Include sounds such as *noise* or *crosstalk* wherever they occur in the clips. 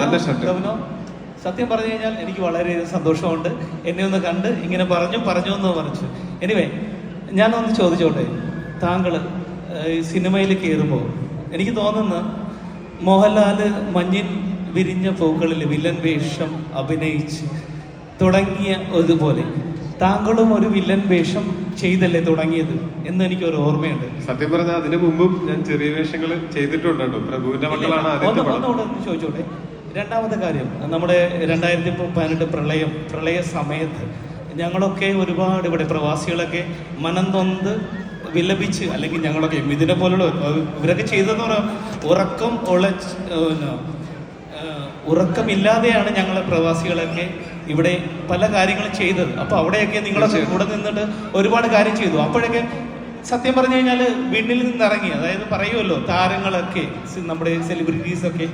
നല്ല ഷർട്ട് ഗൗനോ, സത്യം പറഞ്ഞു കഴിഞ്ഞാൽ എനിക്ക് വളരെ സന്തോഷമുണ്ട്. എന്നെ ഒന്ന് കണ്ട് ഇങ്ങനെ പറഞ്ഞു പറഞ്ഞു എന്ന് പറഞ്ഞു എനിവേ ഞാനൊന്ന് ചോദിച്ചോട്ടെ? താങ്കൾ സിനിമയിൽ കയറുമ്പോൾ എനിക്ക് തോന്നുന്നു മോഹൻലാൽ മഞ്ഞിൻ വിരിഞ്ഞ പൂക്കളിൽ വില്ലൻ വേഷം അഭിനയിച്ച് തുടങ്ങിയ അതുപോലെ താങ്കളും ഒരു വില്ലൻ വേഷം ചെയ്തല്ലേ തുടങ്ങിയത് എന്ന് എനിക്ക് ഒരു ഓർമ്മയുണ്ട്. സത്യം പറഞ്ഞാൽ അതിനു മുമ്പും ഞാൻ ചെറിയ വേഷങ്ങൾ ചെയ്തിട്ടുണ്ട് പ്രഭുവിന്റെ മക്കളാണ് ചോദിച്ചോട്ടെ. രണ്ടാമത്തെ കാര്യം നമ്മുടെ രണ്ടായിരത്തി പതിനെട്ട് പ്രളയം പ്രളയ സമയത്ത് ഞങ്ങളൊക്കെ ഒരുപാട് ഇവിടെ പ്രവാസികളൊക്കെ മനം തൊന്ത് വിലപിച്ച് അല്ലെങ്കിൽ ഞങ്ങളൊക്കെ ഇതിനെ പോലുള്ള ഇവരൊക്കെ ചെയ്തതെന്ന് പറയാം. ഉറക്കം ഉള്ള ഉറക്കമില്ലാതെയാണ് ഞങ്ങളെ പ്രവാസികളൊക്കെ ഇവിടെ പല കാര്യങ്ങളും ചെയ്തത്. അപ്പൊ അവിടെയൊക്കെ നിങ്ങളൊക്കെ കൂടെ നിന്നിട്ട് ഒരുപാട് കാര്യം ചെയ്തു. അപ്പോഴൊക്കെ സത്യം പറഞ്ഞു കഴിഞ്ഞാൽ വീട്ടിൽ നിന്നിറങ്ങി അതായത് പറയുമല്ലോ താരങ്ങളൊക്കെ നമ്മുടെ സെലിബ്രിറ്റീസ് ഒക്കെ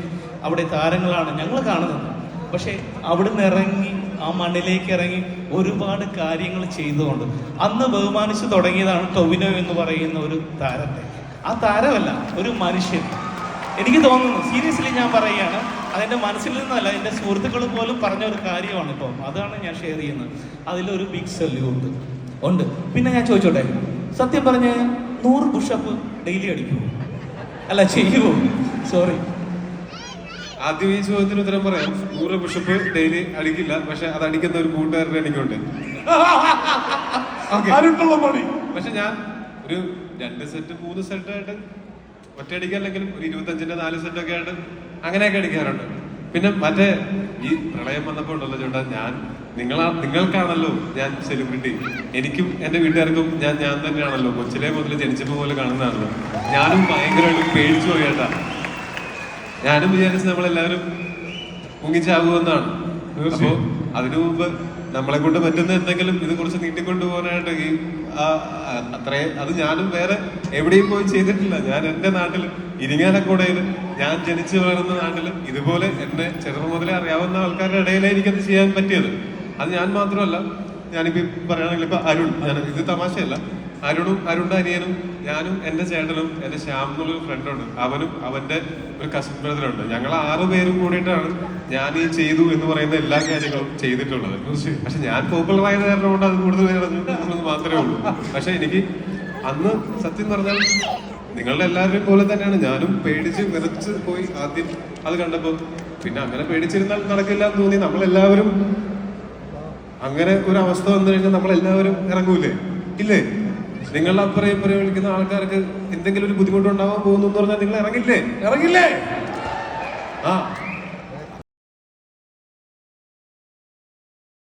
അവിടെ താരങ്ങളാണ് ഞങ്ങൾ കാണുന്നത്. പക്ഷെ അവിടുന്ന് ഇറങ്ങി ആ മണ്ണിലേക്ക് ഇറങ്ങി ഒരുപാട് കാര്യങ്ങൾ ചെയ്തുകൊണ്ട് അന്ന് ബഹുമാനിച്ച് തുടങ്ങിയതാണ് ടൊവിനോ എന്ന് പറയുന്ന ഒരു താരത്തെ. ആ താരമല്ല ഒരു മനുഷ്യൻ. എനിക്ക് തോന്നുന്നു സീരിയസ്ലി ഞാൻ പറയുകയാണ് അതെന്റെ മനസ്സിൽ നിന്നല്ല എന്റെ സുഹൃത്തുക്കൾ പോലും പറഞ്ഞ ഒരു കാര്യമാണ് ഇപ്പം. അതാണ് ഞാൻ ഷെയർ ചെയ്യുന്നത്. അതിലൊരു ബിഗ് സല്യൂട്ട് ഉണ്ട്. പിന്നെ ഞാൻ ചോദിച്ചോട്ടെ സത്യം പറഞ്ഞ് നൂറ് പുഷപ്പ് ഡെയിലി അടിക്കുമോ അല്ല ചെയ്യുമോ സോറി ആദ്യം ഈ ചോദ്യത്തിന് ഉത്തരം പറയാം. നൂറ് പുഷപ്പ് ഡെയിലി അടിക്കില്ല പക്ഷെ അത് അടിക്കുന്ന ഒരു കൂട്ടുകാരുടെ എനിക്കുണ്ട് *laughs* പക്ഷെ ഞാൻ ഒരു രണ്ട് സെറ്റ് മൂന്ന് സെറ്റ് ആയിട്ട് ഒറ്റയടിക്കല്ലെങ്കിലും ഒരു ഇരുപത്തഞ്ചിന്റെ നാല് സെറ്റ് ഒക്കെ ആയിട്ട് അങ്ങനെയൊക്കെ അടിക്കാറുണ്ട്. പിന്നെ മറ്റേ ഈ പ്രളയം വന്നപ്പോ ഉണ്ടല്ലോ ചേട്ടാ ഞാൻ നിങ്ങളാ നിങ്ങൾക്കാണല്ലോ ഞാൻ സെലിബ്രിറ്റി എനിക്കും എന്റെ വീട്ടുകാർക്കും ഞാൻ ഞാൻ തന്നെയാണല്ലോ കൊച്ചിലെ മുതൽ ജനിച്ചപ്പോ പോലെ കാണുന്നതാണല്ലോ. ഞാനും ഭയങ്കരമായിട്ട് പേടിച്ചു പോയി ചേട്ടാ. ഞാനും വിചാരിച്ചു നമ്മളെല്ലാവരും മുങ്ങിച്ചാകുമെന്നാണ് അപ്പോ അതിനു മുമ്പ് നമ്മളെ കൊണ്ട് പറ്റുന്ന എന്തെങ്കിലും ഇത് കുറച്ച് നീട്ടിക്കൊണ്ടുപോകാനായിട്ട് ഈ ആ, ആ, അത്രേ അത് ഞാനും വേറെ എവിടെയും പോയി ചെയ്തിട്ടില്ല. ഞാൻ എന്റെ നാട്ടിൽ ഇരിങ്ങാലക്കുടയിൽ ഞാൻ ജനിച്ചു വളർന്ന നാട്ടിൽ ഇതുപോലെ എന്നെ ചെറുപ്പം മുതലേ അറിയാവുന്ന ആൾക്കാരുടെ ഇടയിലേ എനിക്കത് ചെയ്യാൻ പറ്റിയത്. അത് ഞാൻ മാത്രമല്ല ഞാനിപ്പോ ഈ പറയുകയാണെങ്കിൽ ഇപ്പൊ അരുൺ ഞാൻ ഇത് തമാശയല്ല. അരുണും അരുണിന്റെ അനിയനും ഞാനും എന്റെ ചേട്ടനും എന്റെ ശ്യാം എന്നുള്ളൊരു ഫ്രണ്ടുണ്ട് അവനും അവന്റെ ഒരു കസിൻ ബ്രദറുണ്ട് ഞങ്ങൾ ആറ് പേരും കൂടിയിട്ടാണ് ഞാൻ ഈ ചെയ്തു എന്ന് പറയുന്ന എല്ലാ കാര്യങ്ങളും ചെയ്തിട്ടുള്ളത്. പക്ഷെ ഞാൻ പോപ്പുലർ ആയത് കാരണം കൊണ്ട് അത് കൂടുതൽ പേര് അറിഞ്ഞു മാത്രമേ ഉള്ളൂ. പക്ഷെ എനിക്ക് അന്ന് സത്യം പറഞ്ഞാൽ നിങ്ങളുടെ എല്ലാവരെയും പോലെ തന്നെയാണ് ഞാനും പേടിച്ച് വിറച്ച് പോയി ആദ്യം അത് കണ്ടപ്പോൾ. പിന്നെ അങ്ങനെ പേടിച്ചിരുന്നാൽ നടക്കില്ല എന്ന് തോന്നി. നമ്മളെല്ലാവരും അങ്ങനെ ഒരു അവസ്ഥ വന്നു കഴിഞ്ഞാൽ നമ്മൾ എല്ലാവരും ഇറങ്ങൂലേ? ഇല്ലേ? നിങ്ങളുടെ അപ്പുറം ഇപ്പുറം വിളിക്കുന്ന ആൾക്കാർക്ക് എന്തെങ്കിലും ഒരു ബുദ്ധിമുട്ടുണ്ടാവാൻ പോകുന്നു എന്ന് പറഞ്ഞാൽ നിങ്ങൾ ഇറങ്ങില്ലേ? ഇറങ്ങില്ലേ? ആ.